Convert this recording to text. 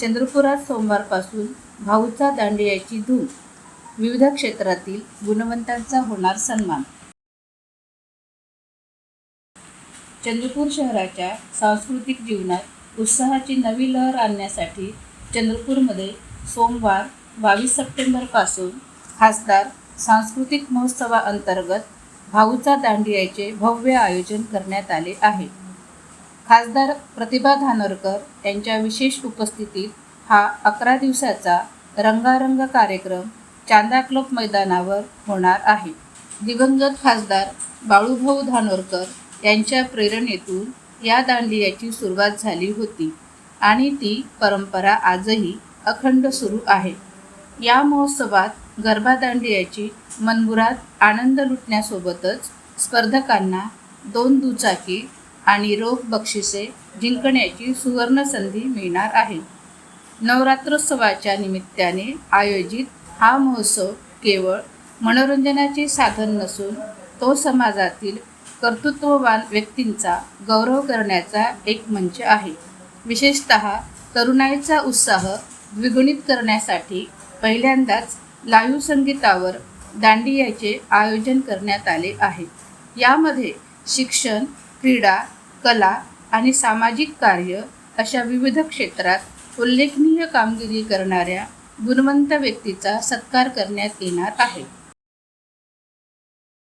चंद्रपुरात सोमवारपासून भाऊचा दांडियाची धूम विविध क्षेत्रातील गुणवंतांचा होणार सन्मान. चंद्रपूर शहराच्या सांस्कृतिक जीवनात उत्साहाची नवी लहर आणण्यासाठी चंद्रपूरमध्ये सोमवार बावीस सप्टेंबरपासून खासदार सांस्कृतिक महोत्सवाअंतर्गत भाऊचा दांडियाचे भव्य आयोजन करण्यात आले आहे. खासदार प्रतिभा धानोरकर यांच्या विशेष उपस्थितीत हा अकरा दिवसाचा रंगारंग कार्यक्रम चांदा क्लब मैदानावर होणार आहे. दिवंगत खासदार बाळूभाऊ धानोरकर यांच्या प्रेरणेतून या दांडियाची सुरुवात झाली होती आणि ती परंपरा आजही अखंड सुरू आहे. या महोत्सवात गरबा दांडियाची मनमुराद आनंद लुटण्यासोबतच स्पर्धकांना दोन दुचाकी आणि रोख बक्षिसे जिंकण्याची सुवर्ण संधी मिळणार आहे. नवरात्रोत्सवाच्या निमित्ताने आयोजित हा महोत्सव केवळ मनोरंजनाचे साधन नसून तो समाजातील कर्तृत्ववान व्यक्तींचा गौरव करण्याचा एक मंच आहे. विशेषत तरुणाईचा उत्साह द्विगुणित करण्यासाठी पहिल्यांदाच लाईव्ह संगीतावर दांडियाचे आयोजन करण्यात आले आहे. यामध्ये शिक्षण क्रीडा कला आणि सामाजिक कार्य अशा विविध क्षेत्रात उल्लेखनीय कामगिरी करणाऱ्या गुणवंत व्यक्तीचा सत्कार करण्यात येणार आहे.